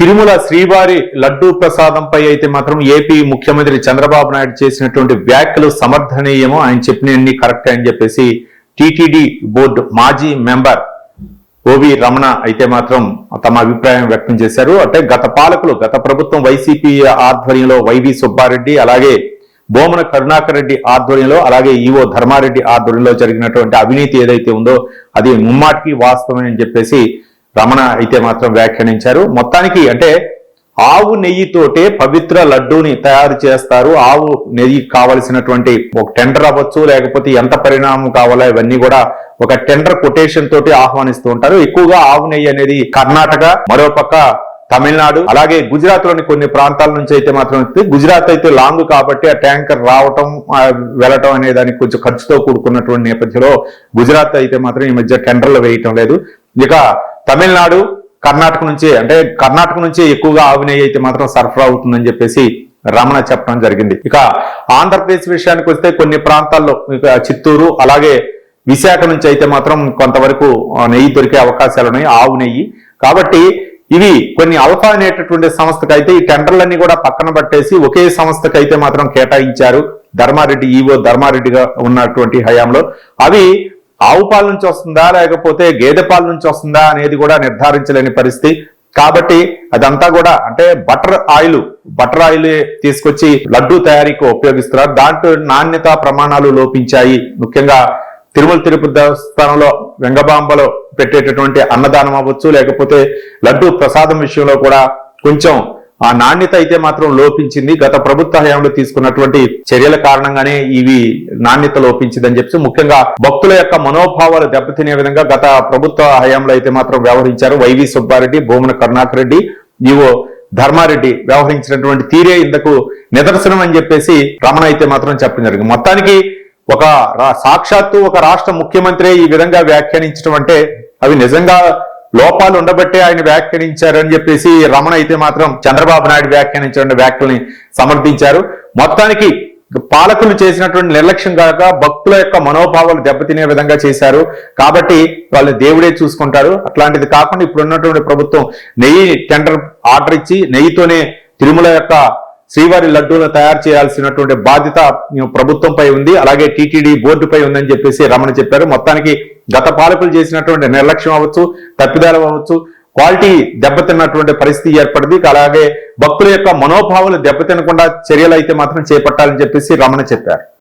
తిరుమల శ్రీవారి లడ్డూ ప్రసాదంపై అయితే మాత్రం ఏపీ ముఖ్యమంత్రి చంద్రబాబు నాయుడు చేసినటువంటి వ్యాఖ్యలు సమర్థనీయము ఆయన చెప్పినన్ని కరెక్ట్ అని చెప్పేసి టిటిడి బోర్డు మాజీ మెంబర్ ఓవి రమణ అయితే మాత్రం తమ అభిప్రాయం వ్యక్తం చేశారు. అంటే గత పాలకులు గత ప్రభుత్వం వైసీపీ ఆధ్వర్యంలో వైవి సుబ్బారెడ్డి అలాగే బోమన కరుణాకర్ రెడ్డి ఆధ్వర్యంలో అలాగే ఈవో ధర్మారెడ్డి ఆధ్వర్యంలో జరిగినటువంటి అవినీతి ఏదైతే ఉందో అది ముమ్మాటికి వాస్తవమని అని చెప్పేసి రమణ అయితే మాత్రం వ్యాఖ్యానించారు. మొత్తానికి అంటే ఆవు నెయ్యితోటే పవిత్ర లడ్డూని తయారు చేస్తారు. ఆవు నెయ్యి కావలసినటువంటి ఒక టెండర్ అవ్వచ్చు లేకపోతే ఎంత పరిణామం కావాలో ఇవన్నీ కూడా ఒక టెండర్ కొటేషన్ తోటి ఆహ్వానిస్తూ ఉంటారు. ఎక్కువగా ఆవు నెయ్యి అనేది కర్ణాటక మరోపక్క తమిళనాడు అలాగే గుజరాత్లోని కొన్ని ప్రాంతాల నుంచి అయితే మాత్రం వస్తుంది. గుజరాత్ అయితే లాంగ్ కాబట్టి ఆ ట్యాంకర్ రావటం వెళ్ళటం అనే దానికి కొంచెం ఖర్చుతో కూడుకున్నటువంటి నేపథ్యంలో గుజరాత్ అయితే మాత్రం ఈ మధ్య టెండర్లు వేయటం లేదు. ఇక తమిళనాడు కర్ణాటక నుంచి అంటే కర్ణాటక నుంచి ఎక్కువగా ఆవు నెయ్యి అయితే మాత్రం సరఫరా అవుతుందని చెప్పేసి రమణ చెప్పడం జరిగింది. ఇక ఆంధ్రప్రదేశ్ విషయానికి వస్తే కొన్ని ప్రాంతాల్లో ఇక చిత్తూరు అలాగే విశాఖ నుంచి అయితే మాత్రం కొంతవరకు నెయ్యి దొరికే అవకాశాలు ఉన్నాయి ఆవు నెయ్యి. కాబట్టి ఇవి కొన్ని అల్ఫా అనేటటువంటి సంస్థకు అయితే ఈ టెండర్లన్నీ కూడా పక్కన పట్టేసి ఒకే సంస్థకు అయితే మాత్రం కేటాయించారు. ధర్మారెడ్డి ఈవో ధర్మారెడ్డిగా ఉన్నటువంటి హయాంలో. అవి ఆవు పాల నుంచి వస్తుందా లేకపోతే గేదె పాల నుంచి వస్తుందా అనేది కూడా నిర్ధారించలేని పరిస్థితి. కాబట్టి అదంతా కూడా అంటే బటర్ ఆయిల్ బటర్ ఆయిల్ తీసుకొచ్చి లడ్డు తయారీకి ఉపయోగిస్తున్నారు. దాంట్లో నాణ్యత ప్రమాణాలు లోపించాయి. ముఖ్యంగా తిరుమల తిరుపతి దేవస్థానంలో వెంగబాంబలో పెట్టేటటువంటి అన్నదానం అవ్వచ్చు లేకపోతే లడ్డు ప్రసాదం విషయంలో కూడా కొంచెం ఆ నాణ్యత అయితే మాత్రం లోపించింది. గత ప్రభుత్వ హయాంలో తీసుకున్నటువంటి చర్యల కారణంగానే ఇవి నాణ్యత లోపించిందని చెప్పి ముఖ్యంగా భక్తుల యొక్క మనోభావాలు దెబ్బతినే విధంగా గత ప్రభుత్వ హయాంలో అయితే మాత్రం వ్యవహరించారు. Y V Subbareddy Bhumana Karunakar Reddy EO Dharmareddy వ్యవహరించినటువంటి తీరే ఇందుకు నిదర్శనం అని చెప్పేసి రమణ అయితే మాత్రం చెప్పడం జరిగింది. మొత్తానికి ఒక సాక్షాత్తు ఒక రాష్ట్ర ముఖ్యమంత్రి ఈ విధంగా వ్యాఖ్యానించడం అంటే అవి నిజంగా లోపాలు ఉండబట్టే ఆయన వ్యాఖ్యానించారని చెప్పేసి రమణ అయితే మాత్రం చంద్రబాబు నాయుడు వ్యాఖ్యానించిన వ్యాఖ్యల్ని సమర్థించారు. మొత్తానికి పాలకులు చేసినటువంటి నిర్లక్ష్యం కాక భక్తుల యొక్క మనోభావాలు దెబ్బతినే విధంగా చేశారు. కాబట్టి వాళ్ళు దేవుడే చూసుకుంటారు అట్లాంటిది కాకుండా ఇప్పుడు ఉన్నటువంటి ప్రభుత్వం నెయ్యి టెండర్ ఆర్డర్ ఇచ్చి నెయ్యితోనే తిరుమల యొక్క శ్రీవారి లడ్డూను తయారు చేయాల్సినటువంటి బాధ్యత ప్రభుత్వంపై ఉంది. అలాగే టీటీడీ బోర్డుపై ఉందని చెప్పేసి రమణ చెప్పారు. మొత్తానికి గత పాలకులు చేసినటువంటి నిర్లక్ష్యం అవ్వచ్చు తప్పిదాలు అవ్వచ్చు క్వాలిటీ దెబ్బతిన్నటువంటి పరిస్థితి ఏర్పడింది. అలాగే భక్తుల యొక్క మనోభావాలు దెబ్బతినకుండా చర్యలు అయితే మాత్రం చేపట్టాలని చెప్పేసి రమణ చెప్పారు.